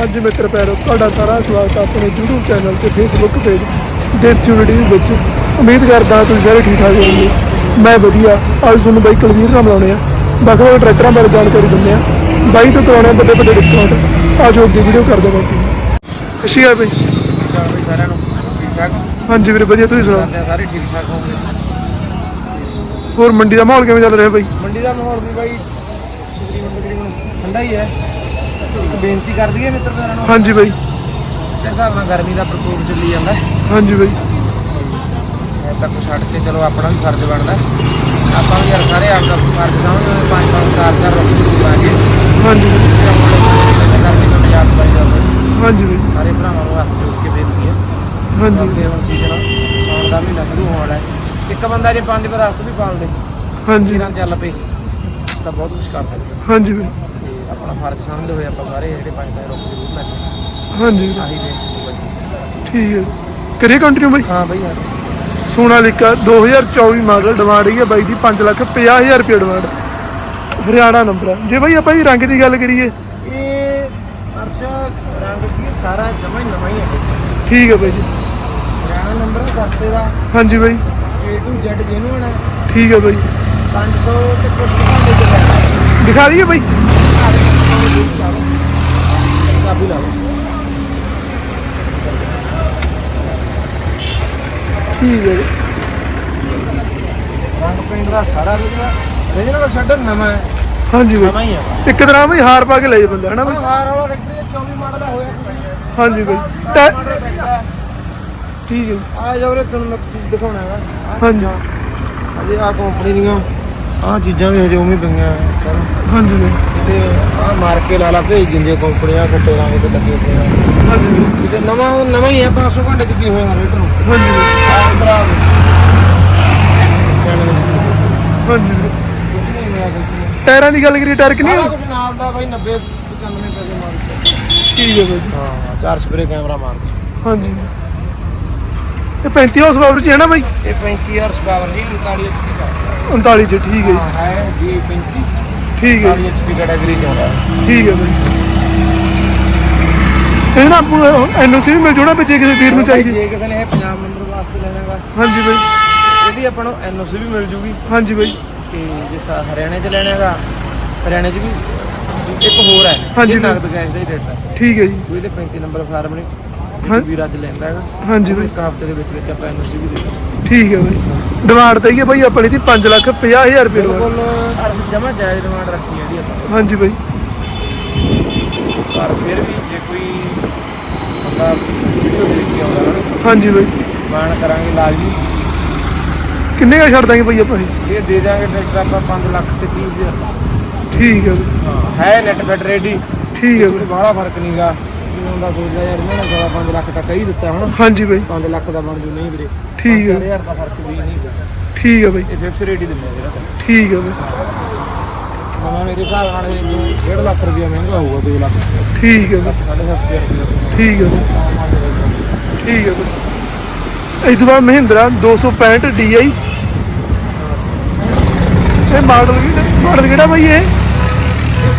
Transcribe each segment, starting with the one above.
ਹਾਂਜੀ ਮਿੱਤਰ ਪਿਆਰੋ ਤੁਹਾਡਾ ਸਾਰਾ ਸਵਾਗਤ ਹੈ ਆਪਣੇ YouTube ਚੈਨਲ ਤੇ Facebook ਪੇਜ ਦੇਸੀ ਯੂਨਿਟੀ ਵਿੱਚ। ਉਮੀਦ ਕਰਦਾ ਤੁਸੀਂ ਸਾਰੇ ਠੀਕ ਠਾਕ ਹੋਵੋਗੇ। ਮੈਂ ਵਧੀਆ, ਅੱਜ ਤੁਹਾਨੂੰ ਬਾਈ ਕੁਲਵੀਰ ਨਾਲ ਮਿਲਾਉਣੇ ਆ। ਬਾਕੀ ਉਹ ਟਰੈਕਟਰਾਂ ਬਾਰੇ ਜਾਣਕਾਰੀ ਦਿੰਦੇ ਆ। ਬਾਈ ਤੋਂ ਕਰਾਉਣੇ ਵੱਡੇ ਵੱਡੇ ਡਿਸਕਾਊਂਟ ਆਜੋ ਅੱਗੇ ਵੀਡੀਓ ਕਰਦੇ ਬਾਕੀ ਅਸ਼ੀ ਆ ਬਾਈ ਸਾਰਿਆਂ ਨੂੰ ਠੀਕ ਠਾਕ ਹਾਂਜੀ ਵੀਰੇ, ਵਧੀਆ, ਤੁਸੀਂ ਸੁਣਾਓ? ਸਾਰੇ ਠੀਕ ਠਾਕ ਹੋਣਗੇ ਹੋਰ ਮੰਡੀ ਦਾ ਮਾਹੌਲ ਕਿਵੇਂ ਚੱਲ ਰਿਹਾ ਬਾਈ? ਮੰਡੀ ਦਾ ਮਾਹੌਲ ਵੀ ਬਾਈ, ਤਕਰੀਬਨ ਤਕਰੀਬਨ ਠੰਡਾ ਹੀ ਹੈ। ਇੱਕ ਬੇਨਤੀ ਕਰ ਦਈਏ ਮਿੱਤਰ ਸਾਰਿਆਂ ਨੂੰ? ਹਾਂਜੀ ਬਾਈ। ਇਸ ਹਿਸਾਬ ਨਾਲ ਗਰਮੀ ਦਾ ਪ੍ਰਕੋਪ ਚੱਲੀ ਜਾਂਦਾ। ਹਾਂਜੀ ਬਾਈ। ਐ ਤੱਕ ਛੱਡ ਕੇ ਚਲੋ ਆਪਣਾ ਵੀ ਫਰਜ਼ ਬਣਦਾ। ਆਪਾਂ ਵੀ ਯਾਰ ਸਾਰੇ ਆਪਦਾ ਫਰਜ਼ ਸਮਝਦੇ ਪੰਜ ਪੰਜ ਚਾਰ ਚਾਰ ਰੁਪਏ ਲਾਗੇ ਹਾਂਜੀ ਤੇ ਆਪਾਂ ਗਰਮੀ ਤੋਂ ਨਿਜਾਤ ਪਾਈ ਜਾਵੇ। ਹਾਂਜੀ ਬਾਈ। ਸਾਰੇ ਭਰਾਵਾਂ ਨੂੰ ਹੱਥ ਜੋੜ ਕੇ ਬੇਨਤੀ ਹੈ। ਹਾਂਜੀ। ਅੱਗੇ ਹੁਣ ਸੀਜ਼ਨ ਆਉਣ ਦਾ ਮਹੀਨਾ ਸ਼ੁਰੂ ਹੋਣ ਹੈ। ਇੱਕ ਬੰਦਾ ਜੇ ਪੰਜ ਬਰਸ ਵੀ ਪਾਲ ਲੇ ਹਾਂਜੀ ਜੀਰਾਂ ਚੱਲ ਪਏ ਤਾਂ ਬਹੁਤ ਕੁਝ ਕਰ ਸਕਦੇ ਹਾਂਜੀ ਬਾਈ। ਤੇ ਸਮਝਦੇ ਹੋਏ ਆਪਾਂ ਸਾਰੇ ਜਿਹੜੇ ਪੰਜ ਪੰਜ ਰੁੱਖ ਜ਼ਰੂਰ ਲਾਈਏ ਹਾਂਜੀ। ਆਹੀ ਬੇਨਤੀ ਬਾਈ। ਠੀਕ ਹੈ। ਕਰੀਏ ਕੰਟੀਨਿਊ ਬਾਈ? ਹਾਂ ਬਈ ਯਾਰ ਸੋਨਾਲੀਕਾ 2024 ਮਾਡਲ ਡਿਮਾਂਡ ਹੈ ਬਾਈ ਦੀ 5 ਲੱਖ 50000 ਰੁਪਏ ਡਿਮਾਂਡ ਹਰਿਆਣਾ ਨੰਬਰ ਹੈ। ਜੇ ਬਾਈ ਆਪਾਂ ਜੀ ਰੰਗ ਦੀ ਗੱਲ ਕਰੀਏ। ਇਹ ਅਰਸ਼ ਰੰਗ ਕੀ ਸਾਰਾ ਜਮਾ ਹੀ ਨਵਾਂ ਹੀ ਹੈ ਠੀਕ ਹੈ ਬਾਈ ਜੀ। ਹਰਿਆਣਾ ਨੰਬਰ ਦੱਸਦੇ ਦਾ ਹਾਂਜੀ ਬਾਈ। A to Z ਜੈਨੂਨ ਹੈ। ਠੀਕ ਹੈ ਬਾਈ। 500 ਤੇ ਕੁਝ ਘੰਟੇ ਚ ਲੈਣਾ ਦਿਖਾ ਦਈਏ ਬਾਈ। ਠੀਕ ਹੈ ਜੀ। ਰੰਗ ਦਾ ਸਾਰਾ ਜਿਹੜਾ ਰੀਜਨਲ ਸ਼ਟਰ ਨਵਾਂ ਹੈ। ਹਾਂਜੀ ਨਵਾਂ ਹੀ ਹੈ। ਇੱਕ ਤਰ੍ਹਾਂ ਬਾਈ ਹਾਰ ਪਾ ਕੇ ਲੈ ਜਾ ਬੰਦਾ ਹਨਾ ਬਾਈ? ਹਾਰ ਵਾਲਾ ਟਰੈਕਟਰ 24 ਮਾਡਲ ਦਾ ਹੋਇਆ। ਹਾਂਜੀ ਬਾਈ। ਟੈ- ਠੀਕ ਹੈ ਜੀ। ਆ ਜਾ ਉਰੇ ਤੁਹਾਨੂੰ ਮੈਂ ਚੀਜ਼ ਦਿਖਾਉਣਾ ਹੈਗਾ। ਹਾਂਜੀ। ਅਜੇ ਆ ਕੰਪਨੀ ਦੀਆਂ ਆ ਚੀਜ਼ਾਂ ਵੀ ਹਜੇ ਉਵੇਂ ਹੀ ਆ। ਹਾਂਜੀ ਬਾਈ ਤੇ ਆ ਮਾਰ ਕੇ ਲਾਲਾ ਭੇਜ ਦਿੰਦੇ ਕੰਪਨੀਆਂ ਰੰਗ ਤੇ ਲੱਗੇ ਪਏ ਆ। ਹਾਂਜੀ ਤੇ ਨਵਾਂ ਨਵਾਂ ਹੀ ਆ 500 ਘੰਟੇ ਚ ਕੀ ਹੋਇਆ ਰੇਟਰ ਨੂੰ? ਹਾਂਜੀ ਆ ਹਾਂਜੀ ਟਾਇਰਾਂ ਦੀ ਗੱਲ ਕਰੀਏ ਟਾਇਰ ਕਿੰਨੇ ਸਾਰਾ ਕੁਝ ਨਾਲ ਦਾ ਬਾਈ 90 95 ਪੈਸੇ ਮਾਰ ਕੇ ਠੀਕ ਹੈ ਬਾਈ ਜੀ। ਹਾਂ ਚਾਰ ਸਪਰੇ ਕੈਮਰਾ ਮਾਰ ਕੇ। ਹਾਂਜੀ ਇਹ 35 ਹਾਰਸ ਪਾਵਰ ਚ ਹੈ ਨਾ ਬਾਈ? ਇਹ 35000 ਪਾਵਰ ਜੀ 39 HP ਦਾ 39 ਚ ਠੀਕ ਹੈ ਜੀ। ਹਾਂ ਹੈ ਜੀ 35 ਠੀਕ ਹੈ 39 HP ਕੈਟਾਗਰੀ ਚ ਆਉਂਦਾ ਹੈ। ਠੀਕ ਹੈ ਬਾਈ ਇਹ ਨਾ ਐਨਓਸੀ ਵੀ ਮਿਲ ਜੂਣਾ ਪਿੱਛੇ ਕਿਸੇ ਵੀਰ ਨੂੰ ਚਾਹੀਦੀ। ਜੇ ਕਿਸੇ ਨੇ ਇਹ ਪੰਜਾਬ ਨੰਬਰ ਵਾਸਤੇ ਲੈਣਾਗਾ ਹਾਂਜੀ ਬਾਈ। ਇਹਦੀ ਆਪਾਂ ਨੂੰ ਐਨਓਸੀ ਵੀ ਮਿਲ ਜੂਗੀ। ਹਾਂਜੀ ਬਾਈ। ਤੇ ਜੇ ਸਾ- ਹਰਿਆਣੇ ਚ ਲੈਣਾ ਹੈਗਾ ਹਰਿਆਣੇ ਚ ਵੀ ਇੱਕ ਹੋਰ ਹੈ ਹਾਂਜੀ ਇਹ। ਨਗਦ ਗੈਸ ਦਾ ਹੀ ਰੇਟ ਹੈ। ਠੀਕ ਹੈ ਜੀ। ਕੋਈ ਇਹਦੇ 35 ਨੰਬਰ ਫਾਰਮ ਨੇ ਹਾਂ। ਜੇ ਵੀਰ ਅੱਜ ਲੈਂਦਾ ਹੈਗਾ ਹਾਂਜੀ ਬਾਈ। ਇੱਕ ਹਫ਼ਤੇ ਦੇ ਵਿੱਚ ਵਿੱਚ ਆਪਾਂ ਐਨਓਸੀ ਵੀ ਦੇ ਦਾਂਗੇ ਠੀਕ ਹੈ ਬਾਈ। ਡਿਮਾਂਡ ਤਾਂ ਹੀ ਹੈ ਬਾਈ ਆਪਣੀ ਦੀ 5 ਲੱਖ 50000 ਰੁਪਏ ਬਿਲਕੁਲ ਜਮਾ ਜਾਇਜ਼ ਡਿਮਾਂਡ ਰੱਖੀ ਹੈ ਆਪਾਂ। ਹਾਂਜੀ ਬਾਈ। ਪਰ ਫਿਰ ਵੀ ਜੇ ਕੋਈ ਬੰਦਾ ਵੀਡੀਓ ਦੇਖ ਕੇ ਆਉਂਦਾ ਨਾ ਹਾਂਜੀ ਬਾਈ। ਮਾਨ ਕਰਾਂਗੇ ਲਾਜ਼ਮੀ। ਕਿੰਨੇ ਦਾ ਛੱਡ ਦਾਂਗੇ ਬਾਈ ਆਪਾਂ ਇਹ? ਦੇ ਦਾਂਗੇ ਟਰੈਕਟਰ ਆਪਾਂ 5 ਲੱਖ ਤੇ 30 ਹਜ਼ਾਰ। ਠੀਕ ਹੈ ਬਾਈ। ਹਾਂ ਹੈ ਨੈਟ ਬੈਟ ਰੈਡੀ ਠੀਕ ਹੈ ਬਾਈ। ਬਾਹਲਾ ਫ਼ਰਕ ਨਹੀਂਗਾ ਜਿਵੇਂ ਹੁੰਦਾ ਸੋਚਦਾ ਯਾਰ ਇਹਨਾਂ ਨੇ ਸਾਰਾ 5 ਲੱਖ ਤੱਕ ਹੀ ਦਿੱਤਾ ਹਨਾ ਹਾਂਜੀ ਬਾਈ। 5 ਲੱਖ ਦਾ ਬਣ ਜੂ ਨਹੀਂ ਵੀਰੇ। ਠੀਕ ਹੈ 4000 ਦਾ ਫ਼ਰਕ ਵੀ ਨਹੀਂ ਹੈਗਾ। ਠੀਕ ਹੈ ਬਾਈ। ਇਹ ਫਿਕਸ ਰੇਟ ਹੀ ਦਿੰਦੇ ਜਿਹੜਾ ਠੀਕ ਹੈ ਬਾਈ। ਨਵਾਂ ਮੇਰੇ ਹਿਸਾਬ ਨਾਲ ਇਹ 1.5 ਲੱਖ ਰੁਪਇਆ ਮਹਿੰਗਾ ਹੋਊਗਾ 2 ਲੱਖ। ਠੀਕ ਹੈ ਬਾਈ। 7.5 ਰੁਪਇਆ। ਠੀਕ ਹੈ ਬਾਈ। ਠੀਕ ਹੈ ਬਾਈ। ਇਹ ਤੋਂ ਬਾਅਦ ਮਹਿੰਦਰਾ 265 DI ਇਹ ਮਾਡਲ ਵੀ ਮਾਡਲ ਕਿਹੜਾ ਬਾਈ ਇਹ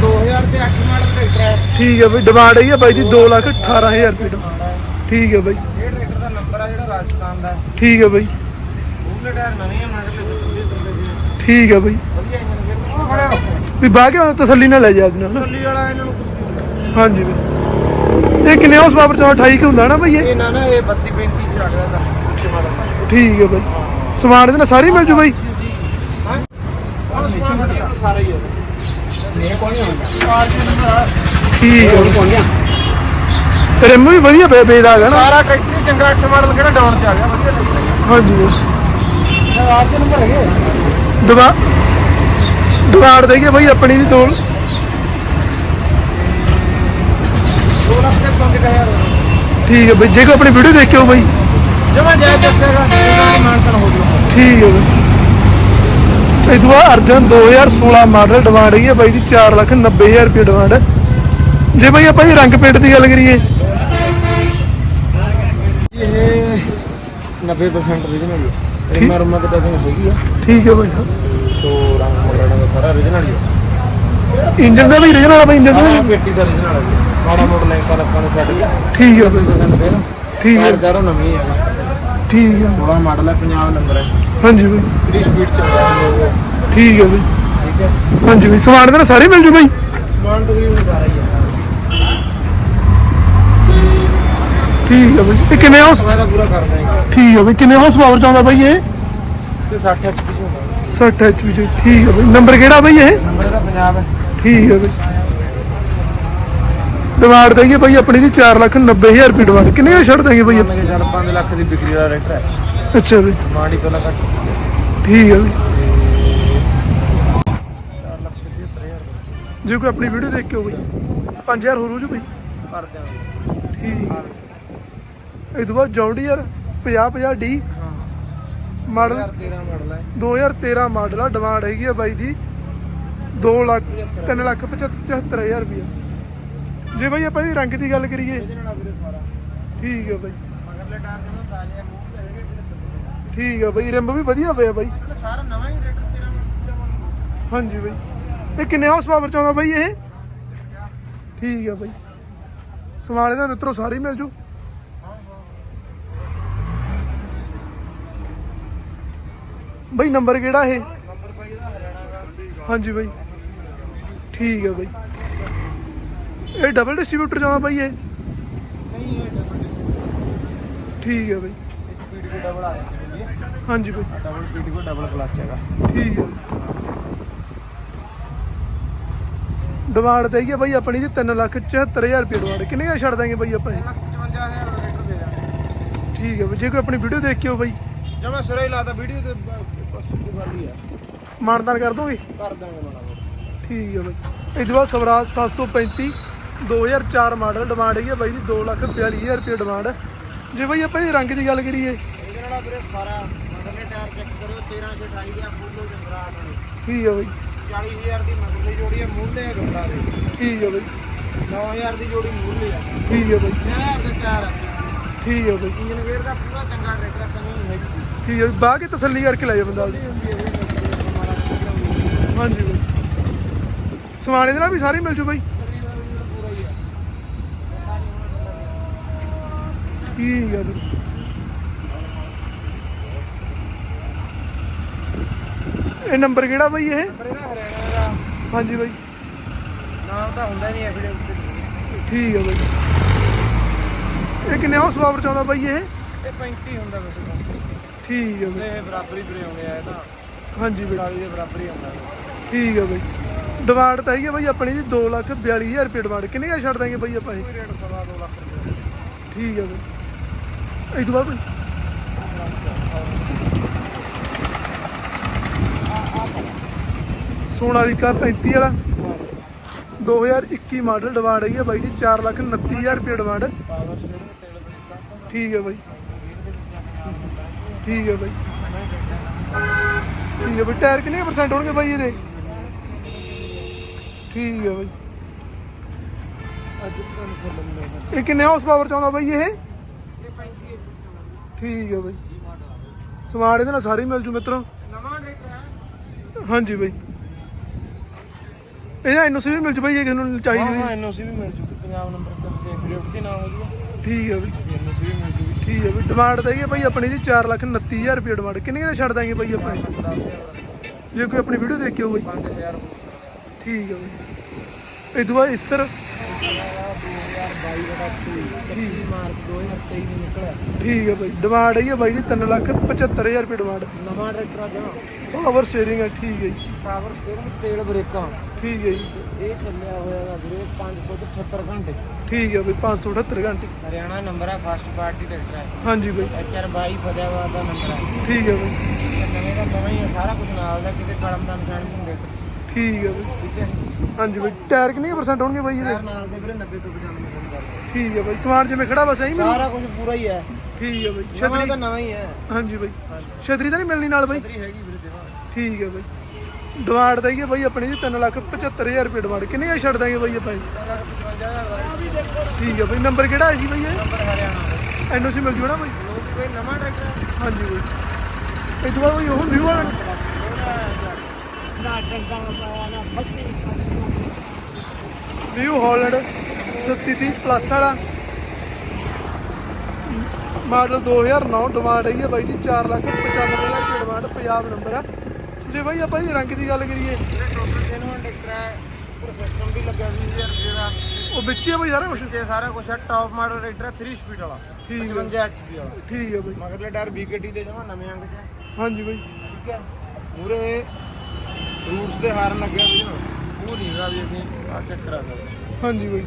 2000 ਤੇ 8 ਮਾਡਲ ਟਰੈਕਟਰ ਹੈ ਠੀਕ ਹੈ ਬਾਈ, ਡਿਮਾਂਡ ਹੈਗੀ ਆ ਬਾਈ ਦੀ 2 ਲੱਖ 18000 ਰੁਪਏ ਠੀਕ ਹੈ ਬਾਈ। ਇਹ ਟਰੈਕਟਰ ਦਾ ਨੰਬਰ ਆ ਜਿਹੜਾ ਰਾਜਸਥਾਨ ਦਾ ਠੀਕ ਹੈ ਬਾਈ। ਉਹਨੇ ਟਾਇਰ ਨਵੇਂ ਮਾਡਲ ਦੇ ਦਿੱਤੇ ਦਿੱਤੇ ਠੀਕ ਹੈ ਬਾਈ। ਵਧੀਆ ਇੰਜਨ ਫਿਰ ਉਹ ਖੜਿਆ ਵੀ ਬਾਹ ਕੇ ਤਸੱਲੀ ਨਾਲ ਲੈ ਜਾ ਆਪਣਾ ਨਾ ਵਾਲਾ ਇਹਨਾਂ ਨੂੰ ਹਾਂਜੀ ਬਾਈ। ਇਹ ਕਿੰਨੇ ਉਸ ਪਾਵਰ ਚ 28 ਕਿ ਹੁੰਦਾ ਨਾ ਬਾਈ ਇਹ? ਨਾ ਨਾ ਇਹ 32 35 ਚ ਰੱਖਦਾ ਤਾਂ ਠੀਕ ਹੈ ਬਾਈ। ਸਮਾਨ ਇਹਦੇ ਨਾਲ ਸਾਰੀ ਮਿਲ ਜੂ ਬਾਈ? ਸਾਰਾ ਹੀ। ਹੈ ਇਹ ਕੋਈ ਨਹੀਂ ਹੁੰਦਾ ਠੀਕ ਹੈ ਰਿਮ ਵੀ ਵਧੀਆ ਪਏ ਪਏ ਦਾ ਹੈਗਾ ਨਾ। ਸਾਰਾ ਟਰੈਕਟਰ ਚੰਗਾ 8 ਮਾਡਲ ਕਿਹੜਾ ਡਾਊਨ ਚ ਆ ਗਿਆ ਵਧੀਆ ਟਰੈਕਟਰ ਹਾਂਜੀ। ਬਾਈ ਹੈ ਆਰ ਜੀ ਨੰਬਰ ਹੈਗੇ ਦੁਬਾ ਦੁਕਾਨ ਦੇਈਏ ਬਾਈ ਆਪਣੀ ਦੀ ਤੋਲ। 2 ਲੱਖ ਤੇ 5000 ਠੀਕ ਹੈ ਬਾਈ ਜੇ ਕੋਈ ਆਪਣੀ ਵੀਡੀਓ ਦੇਖਿਓ ਬਾਈ। ਜਮਾ ਜਾਇਜ਼ ਦੱਸੇਗਾ ਇਹਨਾਂ ਦੀ ਮਾਨਤਨ ਹੋ ਜੂ ਠੀਕ ਹੈ ਬਾਈ। ਇਹ ਦੁਆ ਅਰਜਨ 2016 ਮਾਡਲ ਡਿਮਾਂਡ ਹੈਗੀ ਹੈ ਬਾਈ ਦੀ 4 ਲੱਖ 90000 ਰੁਪਏ ਡਿਮਾਂਡ ਹੈ। ਜੇ ਬਾਈ ਆਪਾਂ ਜੀ ਰੰਗ ਪੇਂਟ ਦੀ ਗੱਲ ਕਰੀਏ। ਇਹ 90% ਰੀਜਨਲ ਹੈ ਰਿਮਾ ਰੁਮਾ ਤੇ ਹੈਗੀ ਆ? ਠੀਕ ਹੈ ਬਾਈ। ਤੋ ਰੰਗ ਮੋੜਨਾ ਦਾ ਸਾਰਾ ਰੀਜਨਲ ਹੀ ਹੈ ਇੰਜਨ ਦਾ ਵੀ ਰੀਜਨਲ ਆ ਬਈ ਇੰਜਨ ਦਾ ਵੀ। ਪੇਟੀ ਦਾ ਹੈ ਮਾੜਾ ਨੂੰ ਛੱਡ ਠੀਕ ਆ ਬਈ। ਠੀਕ ਹੈ ਦਾਰੋ ਨਵੀਂ ਹੈ ਠੀਕ ਆ। ਥੋੜਾ ਮਾਡਲ ਹੈ ਪੰਜਾਬ ਨੰਬਰ ਹੈ ਹਾਂਜੀ ਬਈ। 30 ਸਪੀਡ ਚੱਲਦਾ ਹੈ ਲੋਗੋ ਠੀਕ ਆ ਬਈ। ਠੀਕ ਹੈ ਹਾਂਜੀ ਬਈ ਸਮਾਨ ਦੇ ਨਾਲ ਸਾਰੇ ਮਿਲ ਜੂ ਬਈ। ਸਮਾਨ ਤਕਰੀਬਨ ਸਾਰਾ ਹੀ ਹੈ ਠੀਕ ਆ ਬਈ। ਇਹ ਕਿੰਨੇ ਹਾਊਸ ਮੈਂ ਤਾਂ ਪੂਰਾ ਕਰ ਦਾਂਗਾ ਠੀਕ ਆ ਬਈ ਕਿੰਨੇ ਹਾਊਸ ਪਾਵਰ ਚਾਹੁੰਦਾ ਬਈ ਇਹ? ਤੇ 60 ਐਚਪੀ ਹੁੰਦਾ। 60 ਐਚਪੀ ਚ ਠੀਕ ਆ ਬਈ। ਨੰਬਰ ਕਿਹੜਾ ਬਈ ਇਹ? ਨੰਬਰ ਇਹਦਾ ਪੰਜਾਬ ਹੈ। ਠੀਕ ਆ ਬਈ। ਡਿਮਾਂਡ ਦਈਏ ਬਈ ਆਪਣੀ ਦੀ 4 ਲੱਖ 90 ਹਜ਼ਾਰ ਰੁਪਏ ਡਿਮਾਂਡ। ਕਿੰਨੇ ਦਾ ਛੱਡ ਦਾਂਗੇ ਬਈ? ਮੰਨ ਕੇ ਚੱਲ 5 ਲੱਖ ਦੀ ਵਿਕਰੀ ਦਾ ਰੇਟ ਹੈ। ਅੱਛਾ ਬਈ। ਮਾੜੀ ਤੋਂ ਲੱਗਾ 4 ਠੀਕ ਆ ਬਈ। ਲੱਖ 70000 ਜੇ ਕੋਈ ਆਪਣੀ ਵੀਡੀਓ ਦੇਖ ਕੇ ਹੋ ਬਈ। 5000 ਹੋਰ ਹੋ ਜੂ ਬਈ। ਕਰ ਦਿਆਂਗੇ। ਠੀਕ। ਇਹ ਤੋਂ ਬਾਅਦ ਜੌਂਡੀ ਯਾਰ 50 50 ਡੀ। ਹਾਂ ਮਾਡਲ। 13 ਮਾਡਲ ਹੈ 2013 ਮਾਡਲ ਆ ਡਿਮਾਂਡ ਹੈਗੀ ਆ ਬਾਈ ਦੀ। 2 ਲੱਖ 3 ਲੱਖ 75000 ਰੁਪਏ ਜੇ ਬਾਈ ਆਪਾਂ ਇਹਦੀ ਰੰਗ ਦੀ ਗੱਲ ਕਰੀਏ, ਠੀਕ ਆ ਬਾਈ। ਮਗਰਲੇ ਟਾਇਰ ਜਦੋਂ ਤਾਜ਼ੇ ਆ ਮੂੰਹ ਤੇ ਹੈਗੇ ਠੀਕ ਆ ਬਾਈ ਰਿੰਬ ਵੀ ਵਧੀਆ ਪਿਆ ਬਾਈ। ਸਾਰਾ ਨਵਾਂ ਹੀ ਰੇਟ 13 ਹਾਂਜੀ ਬਾਈ। ਇਹ ਕਿੰਨੇ ਹਾਊਸ ਪਾਵਰ ਚ ਬਾਈ ਇਹ? ਠੀਕ ਆ ਬਾਈ। ਸਮਾਨ ਇਹਦਾ ਮਿੱਤਰੋ ਸਾਰੇ ਮਿਲ ਜੂ। ਬਾਈ ਨੰਬਰ ਕਿਹੜਾ ਇਹ? ਹਾਂਜੀ ਬਾਈ। ਠੀਕ ਹੈ ਬਾਈ। ਇਹ ਡਬਲ ਡਿਸਟ੍ਰੀਬਿਊਟਰ ਜਾਵਾ ਬਈ ਇਹ? ਠੀਕ ਹੈ ਬਾਈ। ਸਪੀਡ ਵੀ ਡਬਲ ਆ ਜਾਂਦੀ ਹੈ ਹਾਂਜੀ ਬਾਈ। ਡਬਲ ਸਪੀਡ ਕੋ ਡਬਲ ਕਲਚ ਹੈਗਾ ਠੀਕ ਹੈ ਡਿਮਾਂਡ ਤੇ ਹੈ ਬਾਈ ਆਪਣੀ ਜੀ 3 ਲੱਖ 74000 ਰੁਪਏ ਡਿਮਾਂਡ। ਕਿੰਨੇ ਦਾ ਛੱਡ ਦਾਂਗੇ ਬਾਈ ਆਪਾਂ ਇਹ? 55000 ਦਾ ਦੇ ਦਾਂਗੇ ਠੀਕ ਹੈ ਬਾਈ, ਜੇ ਕੋਈ ਆਪਣੀ ਵੀਡੀਓ ਦੇਖ ਕੇ ਹੋ ਬਾਈ। ਜਦ ਮੈਂ ਸਿਰੇ ਹੀ ਲਾਤਾ ਵੀਡੀਓ ਤੇ ਬਸ ਗੱਲ ਹੀ ਹੈ ਮਾਨਦਾਨ ਕਰ ਦੋਗੇ ਕਰ ਦਾਂਗੇ ਮਾੜਾ ਮੋਟਾ। ਠੀਕ ਆ ਬਾਈ। ਇਹ ਤੋਂ ਬਾਅਦ ਸਵਰਾਜ 735 2004 ਮਾਡਲ ਡਿਮਾਂਡ ਹੈਗੀ ਆ ਬਾਈ ਦੀ 242000 ਰੁਪਏ ਡਿਮਾਂਡ ਜੇ ਬਾਈ ਆਪਾਂ ਇਹ ਰੰਗ ਦੀ ਗੱਲ ਕਰੀਏ। ਇਹਦੇ ਨਾਲ ਵੀਰੇ ਸਾਰਾ ਮਗਰਲੇ ਟਾਇਰ ਚੈੱਕ ਕਰਿਓ 13 ਚ 28 ਦਾ ਫੁੱਲ ਜੰਦਰਾ ਵਾਲੇ ਠੀਕ ਆ ਬਾਈ। 40000 ਦੀ ਮਗਰਲੀ ਜੋੜੀ ਹੈ ਹੈ ਗੱਡਾ ਦੇ ਠੀਕ ਆ ਬਾਈ। 9000 ਦੀ ਜੋੜੀ ਮੂਹਰੇ ਹੈ ਠੀਕ ਆ ਬਾਈ। 9000 ਦੇ ਟਾਇਰ ਹੈ ਠੀਕ ਆ ਬਾਈ। ਇੰਜਨ ਗੇਅਰ ਦਾ ਪੂਰਾ ਚੰਗਾ ਦਾ ਕਮੀ ਹੈਗੀ। ਠੀਕ ਬਾਈ ਬਾਹ ਕੇ ਤਸੱਲੀ ਕਰਕੇ ਲੈ ਜਾ ਬੰਦਾ ਆਪਦੀ। ਹਾਂਜੀ ਬਾਈ। ਸਮਾਨ ਇਹਦੇ ਨਾਲ ਵੀ ਸਾਰੇ ਮਿਲ ਜੂ ਬਾਈ। ਠੀਕ ਬਾਈ ਇਹ ਨੰਬਰ ਕਿਹੜਾ ਬਾਈ ਇਹ? ਪਰ ਇਹਦਾ ਹਰਿਆਣਾ ਦਾ। ਹਾਂਜੀ ਬਾਈ। ਨਾਮ ਤਾਂ ਹੁੰਦਾ ਨਹੀਂ ਐਫੀਡੇ ਉੱਤੇ। ਠੀਕ ਆ ਬਾਈ। ਇਹ ਕਿੰਨੇ ਹਾਊਸ ਪਾਵਰ ਬਾਈ ਇਹ? ਇਹ 35 ਹੁੰਦਾ ਵੈਸੇ ਤਾਂ ਠੀਕ ਆ ਬਾਈ। ਇਹ ਬਰਾਬਰੀ ਵੀਰੇ ਆਉਂਦੇ ਆ ਇਹ ਤਾਂ। ਹਾਂਜੀ ਬਾਈ। 40 ਦੇ ਬਰਾਬਰ ਹੀ ਹੁੰਦਾ ਠੀਕ ਆ ਬਾਈ। ਡਿਮਾਂਡ ਤਾਂ ਹੈਗੀ ਆ ਬਾਈ ਆਪਣੀ ਜੀ 2 ਲੱਖ 42000 ਰੁਪਏ ਡਿਮਾਂਡ ਕਿੰਨੇ ਦਾ ਛੱਡ ਦਾਂਗੇ ਬਾਈ ਆਪਾਂ ਇਹ? ਕੋਈ ਰੇਟ ਸਵਾ 2 ਲੱਖ ਰੁਪਏ। ਠੀਕ ਆ ਬਾਈ। ਇਹ ਤੋਂ ਬਾਅਦ ਬਾਈ। ਸੋਨਾਲੀਕਾ 35 ਵਾਲਾ। 2021 ਮਾਡਲ ਡਿਮਾਂਡ ਹੈਗੀ ਆ ਬਾਈ ਜੀ 4 ਲੱਖ 29000 ਰੁਪਏ ਡਿਮਾਂਡ ਠੀਕ ਹੈ ਬਾਈ। ਠੀਕ ਹੈ ਬਾਈ। ਠੀਕ ਹੈ ਬਾਈ, ਟਾਇਰ ਕਿੰਨੇ ਪਰਸੈਂਟ ਹੋਣਗੇ ਬਾਈ ਇਹਦੇ? ਠੀਕ ਹੈ ਬਾਈ। ਇਹ ਕਿੰਨੇ ਹਾਊਸ ਪਾਵਰ ਚ ਬਾਈ ਇਹ? ਠੀਕ ਹੈ ਬਾਈ। ਸਮਾਨ ਇਹਦੇ ਨਾਲ ਸਾਰੇ ਮਿਲ ਜੂ ਮਿੱਤਰੋ। ਨਵਾਂ ਰੇਟ ਹੈ ਹਾਂਜੀ ਬਾਈ। ਇਹਦਾ ਐਨਓਸੀ ਵੀ ਮਿਲ ਜੂ ਬਾਈ, ਜੇ ਕਿਸੇ ਨੂੰ ਚਾਹੀਦੀ ਹਾਂ ਐਨਓਸੀ ਵੀ ਮਿਲ ਜੂਗੀ ਪੰਜਾਬ ਨੰਬਰ ਤੇ ਸੇਫ ਰੇਟ ਦੇ ਨਾਲ ਹੋ ਜੂਗਾ ਠੀਕ ਹੈ ਬਾਈ। ਠੀਕ ਹੈ ਬਾਈ। ਡਿਮਾਂਡ ਤਾਂ ਇਹ ਆ ਬਾਈ ਆਪਣੀ ਦੀ 4 ਲੱਖ 29000 ਰੁਪਏ ਡਿਮਾਂਡ। ਕਿੰਨੇ ਦਾ ਛੱਡ ਦਾਂਗੇ ਬਾਈ ਆਪਾਂ ਜੇ ਕੋਈ ਆਪਣੀ ਵੀਡੀਓ ਦੇਖਿਓ ਕੇ ਹੋ ਬਾਈ। 5000 ਠੀਕ ਹੈ ਬਾਈ। ਇਹ ਤੋਂ ਬਾਅਦ ਇਸਰ 2022 ਦਾ 30 ਮਾਰਚ 2023 ਨੂੰ ਨਿਕਲਿਆ ਠੀਕ ਹੈ ਬਾਈ। ਡਿਮਾਂਡ ਆ ਬਾਈ ਦੀ 3 ਲੱਖ 75000 ਰੁਪਏ ਡਿਮਾਂਡ ਨਵਾਂ ਟਰੈਕਟਰ ਆ ਜਮਾ ਪਾਵਰ ਸਟੀਅਰਿੰਗ ਹੈ ਠੀਕ ਹੈ ਜੀ। ਪਾਵਰ ਸਟੀਅਰਿੰਗ ਤੇਲ ਬ੍ਰੇਕਾਂ। ਠੀਕ ਹੈ ਜੀ। ਇਹ ਚੱਲਿਆ ਹੋਇਆ ਹੈ ਵੀਰੇ 578 ਘੰਟੇ। ਠੀਕ ਹੈ ਬਾਈ 578 ਘੰਟੇ। ਹਰਿਆਣਾ ਨੰਬਰ ਹੈ ਫਸਟ ਪਾਰਟੀ ਟਰੈਕਟਰ ਹੈ ਹਾਂਜੀ ਬਾਈ। ਐਚਆਰ 22 ਫਤਿਆਬਾਦ ਦਾ ਨੰਬਰ ਹੈ ਠੀਕ ਹੈ ਬਾਈ। ਨਵੇਂ ਦਾ ਨਵਾਂ ਹੀ ਹੈ ਸਾਰਾ ਕੁਝ ਨਾਲ ਦਾ ਕਿਤੇ ਕਲਮ ਦਾ ਨਿਸ਼ਾਨ ਨਹੀਂ ਹੁੰਦੇ। ਠੀਕ ਹੈ ਬਾਈ। ਠੀਕ ਹੈ ਹਾਂਜੀ ਬਾਈ ਟਾਇਰ ਕਿੰਨੇ ਪਰਸੈਂਟ ਹੋਣਗੇ ਬਾਈ ਇਹਦੇ? ਨਾਲ ਦੇ ਵੀਰੇ 90 ਤੋਂ 95 ਨੰਬਰ ਠੀਕ ਹੈ ਬਾਈ ਸਮਾਨ ਜਿਵੇਂ ਖੜਾ ਬਸ ਐਂ ਮਿਲੂ ਸਾਰਾ ਕੁਝ ਪੂਰਾ ਹੀ ਹੈ। ਠੀਕ ਹੈ ਬਾਈ ਨਵਾਂ ਛਤਰੀ ਤਾਂ ਨਵਾਂ ਹੀ ਹੈ। ਹਾਂਜੀ ਬਾਈ ਛਤਰੀ ਤਾਂ ਨਹੀਂ ਮਿਲਣੀ ਨਾਲ ਬਾਈ? ਛਤਰੀ ਹੈਗੀ ਵੀਰੇ ਦੇਵਾ ਠੀਕ ਹੈ ਬਾਈ। ਡਿਮਾਂਡ ਆ ਬਾਈ ਆਪਣੀ ਜੀ 3 ਲੱਖ 75000 ਰੁਪਏ ਡਿਮਾਂਡ। ਕਿੰਨੇ ਦਾ ਛੱਡ ਦਾਂਗੇ ਬਾਈ ਆਪਾਂ ਇਹ? 55000 ਦਾ ਠੀਕ ਹੈ ਬਾਈ ਨੰਬਰ ਕਿਹੜਾ ਹੈ ਸੀ ਬਾਈ ਇਹ? ਨੰਬਰ ਹਰਿਆਣਾ ਐਨਓਸੀ ਮਿਲ ਜੂ ਨਾ ਬਾਈ? ਲੋਕ ਕੋਈ ਨਵਾਂ ਟਰੈਕਟਰ ਹਾਂਜੀ ਬਾਈ। ਇਹ ਤੋਂ ਬਾਅਦ ਬਾਈ ਉਹ ਨਿਊ ਵਾਲਾ? ਨਾ ਪਾਇਆ ਨਿਊ ਹਾਲੈਂਡ 3730 ਪਲੱਸ ਵਾਲਾ। ਮਾਡਲ 2009 ਡਿਮਾਂਡ ਹੈਗੀ ਹੈ ਬਾਈ ਦੀ 4 ਲੱਖ 95000 ਦੀ ਡਿਮਾਂਡ ਪੰਜਾਬ ਨੰਬਰ ਆ। ਜੇ ਬਾਈ ਆਪਾਂ ਇਹ ਰੰਗ ਦੀ ਗੱਲ ਕਰੀਏ ਇਹਨੂੰ ਇੰਡਿਕਟਰ ਹੈ ਪੂਰਾ ਸਿਸਟਮ ਵੀ ਲੱਗਿਆ 20000 ਰੁਪਏ ਦਾ ਉਹ ਵਿੱਚ ਹੀ ਆ ਬਾਈ ਸਾਰਾ ਕੁਝ ਤੇ ਸਾਰਾ ਕੁਝ ਹੈ ਟਾਪ ਮਾਡਲ ਹੈ 3 ਸਪੀਡ ਵਾਲਾ ਠੀਕ ਹੈ 55 ਐਚਪੀ ਵਾਲਾ। ਠੀਕ ਹੈ ਬਾਈ। ਮਗਰਲੇ ਟਾਇਰ BKT ਦੇ ਜਮਾ ਨਵੇਂ ਅੰਗ ਚ। ਹਾਂਜੀ ਬਾਈ। ਠੀਕ ਹੈ ਮੂਰੇ ਰੂਟਸ ਦੇ ਹਾਰਨ ਲੱਗਿਆ ਵੀ ਨਾ ਉਹ ਨਹੀਂ ਹੈਗਾ ਵੀ ਅਸੀਂ ਆ ਚੈੱਕ ਕਰਾ ਸਕਦੇ। ਹਾਂਜੀ ਬਾਈ।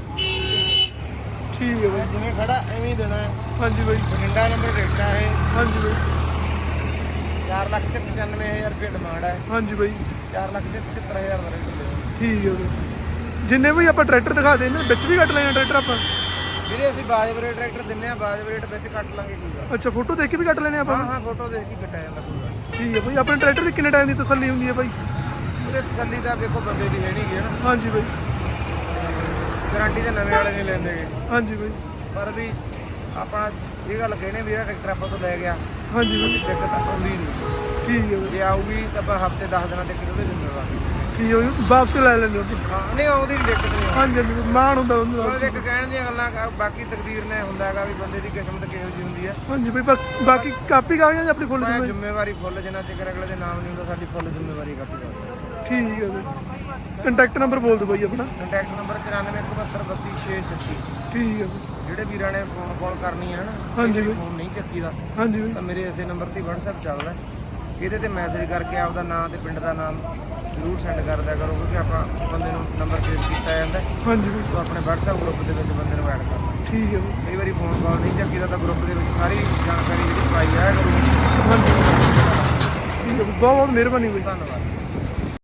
ਠੀਕ ਹੈ ਬਾਈ। ਜਿਵੇਂ ਖੜਾ ਐਵੇਂ ਹੀ ਦੇਣਾ ਹੈ। ਹਾਂਜੀ ਬਾਈ। ਬਠਿੰਡਾ ਨੰਬਰ ਟਰੈਕਟਰ ਹੈ ਹਾਂਜੀ ਬਾਈ। 4 ਲੱਖ ਤੇ 95000 ਰੁਪਏ ਡਿਮਾਂਡ ਹੈ ਹਾਂਜੀ ਬਾਈ। 4 ਲੱਖ ਤੇ 75000 ਦਾ ਰੇਟ ਠੀਕ ਹੈ ਬਾਈ। ਜਿੰਨੇ ਵੀ ਆਪਾਂ ਟਰੈਕਟਰ ਦਿਖਾ ਦੇ ਨੇ ਵਿੱਚ ਵੀ ਕੱਟ ਲੈਣਾ ਟਰੈਕਟਰ ਆਪਾਂ। ਵੀਰੇ ਅਸੀਂ ਬਾਜਬ ਰੇਟ ਟਰੈਕਟਰ ਦਿੰਨੇ ਆ ਬਾਜਬ ਰੇਟ ਵਿੱਚ ਕੱਟ ਲਾਂਗੇ ਕੋਈ ਗੱਲ। ਅੱਛਾ ਫੋਟੋ ਦੇਖ ਕੇ ਵੀ ਕੱਟ ਲੈਣੇ ਆਪਾਂ। ਹਾਂ ਹਾਂ ਫੋਟੋ ਦੇਖ ਕੇ ਕੱਟਿਆ ਜਾਂਦਾ ਕੋਈ ਗੱਲ ਠੀਕ ਹੈ ਬਾਈ ਆਪਣੇ ਟਰੈਕਟਰ ਦੀ ਕਿੰਨੇ ਟਾਈਮ ਦੀ ਤਸੱਲੀ ਹੁੰਦੀ ਹੈ ਬਾਈ? ਵੀਰੇ ਤਸੱਲੀ ਤਾਂ ਵੇਖੋ ਬੰਦੇ ਦੀ ਹੈ ਨਹੀਂ ਗੀ ਨਾ। ਹਾਂਜੀ ਬਾਈ। ਗਾਰੰਟੀ ਤਾਂ ਨਵੇਂ ਵਾਲੇ ਨਹੀਂ ਲੈਂਦੇਗੇ ਹਾਂਜੀ ਬਾਈ। ਪਰ ਵੀ ਆਪਣਾ ਇਹ ਗੱਲ ਕਹਿਣੇ ਵੀ ਇਹ ਟਰੈਕਟਰ ਆਪਾਂ ਤੋਂ ਲੈ ਗਿਆ। ਹਾਂਜੀ ਬਾਈ। ਦਿੱਕਤ ਆਉਂਦੀ ਨਹੀਂ ਠੀਕ ਹੈ ਬਾਈ? ਜੇ ਆਊਗੀ ਤਾਂ ਆਪਾਂ ਹਫ਼ਤੇ 10 ਦਿਨਾਂ ਤੱਕ ਉਹਦੇ ਜ਼ਿੰਮੇਵਾਰ ਠੀਕ ਹੈ ਬਾਈ ਵਾਪਸ ਲੈ ਲੈਂਦੇ ਹਾਂ ਨਹੀਂ ਆਉਂਦੀ ਨਹੀਂ ਦਿੱਕਤ ਨਹੀਂ ਹਾਂਜੀ ਹਾਂਜੀ ਮਾਣ ਹੁੰਦਾ ਉਹਨੂੰ ਉਹ ਇੱਕ ਕਹਿਣ ਦੀਆਂ ਗੱਲਾਂ ਕ- ਬਾਕੀ ਤਕਦੀਰ ਨੇ ਹੁੰਦਾ ਹੈਗਾ ਵੀ ਬੰਦੇ ਦੀ ਕਿਸਮਤ ਕਿਹੋ ਜਿਹੀ ਹੁੰਦੀ ਹੈ। ਹਾਂਜੀ ਬਾਈ ਬਾ- ਬਾਕੀ ਕਾਪੀ ਕਾਗਜ਼ਾਂ ਦੀ ਆਪਣੀ ਫੁੱਲ ਮੈਂ ਜ਼ਿੰਮੇਵਾਰੀ ਫੁੱਲ ਜਿੰਨਾ ਚਿਰ ਅਗਲੇ ਦੇ ਨਾਮ ਨਹੀਂ ਹੁੰਦਾ ਸਾਡੀ ਫੁੱਲ ਜ਼ਿੰਮੇਵਾਰੀ ਕਾਪੀ ਕਰਦਾ ਠੀਕ ਹੈ ਬਾਈ ਕੰਟੈਕਟ ਨੰਬਰ ਬੋਲ ਦਿਓ ਬਾਈ ਆਪਣਾ। ਕੰਟੈਕਟ ਨੰਬਰ 9417323636 ਠੀਕ ਹੈ ਬਾਈ ਜਿਹੜੇ ਵੀਰਾਂ ਨੇ ਫੋਨ ਕਾਲ ਕਰਨੀ ਹੈ ਨਾ ਹਾਂਜੀ ਬਾਈ। ਫੋਨ ਨਹੀਂ ਚੱਕੀਦਾ। ਹਾਂਜੀ ਬਾਈ। ਤਾਂ ਮੇਰੇ ਇਸੇ ਨੰਬਰ ਤੇ WhatsApp ਚੱਲਦਾ। ਇਹਦੇ ਤੇ ਮੈਸੇਜ ਕਰਕੇ ਆਪਦਾ ਨਾਮ ਤੇ ਪਿੰਡ ਦਾ ਨਾਮ ਜ਼ਰੂਰ ਸੈਂਡ ਕਰ ਦਿਆ ਕਰੋ ਕਿਉਂਕਿ ਆਪਾਂ ਬੰਦੇ ਨੂੰ ਨੰਬਰ ਸੇਵ ਕੀਤਾ ਜਾਂਦਾ। ਹਾਂਜੀ ਬਾਈ। ਤਾਂ ਆਪਣੇ WhatsApp ਗਰੁੱਪ ਦੇ ਵਿੱਚ ਬੰਦੇ ਨੂੰ ਐਡ ਕਰ ਲਓ ਠੀਕ ਹੈ ਕਈ ਵਾਰੀ ਫੋਨ ਕਾਲ ਨਹੀਂ ਚੱਕੀਦਾ ਤਾਂ ਗਰੁੱਪ ਦੇ ਵਿੱਚ ਸਾਰੀ ਜਾਣਕਾਰੀ ਜਿਹੜੀ ਪਾਈ ਆ ਕਰੋ। ਹਾਂਜੀ ਬਹੁਤ ਬਹੁਤ ਮਿਹਰਬਾਨੀ ਬਾਈ। ਧੰਨਵਾਦ।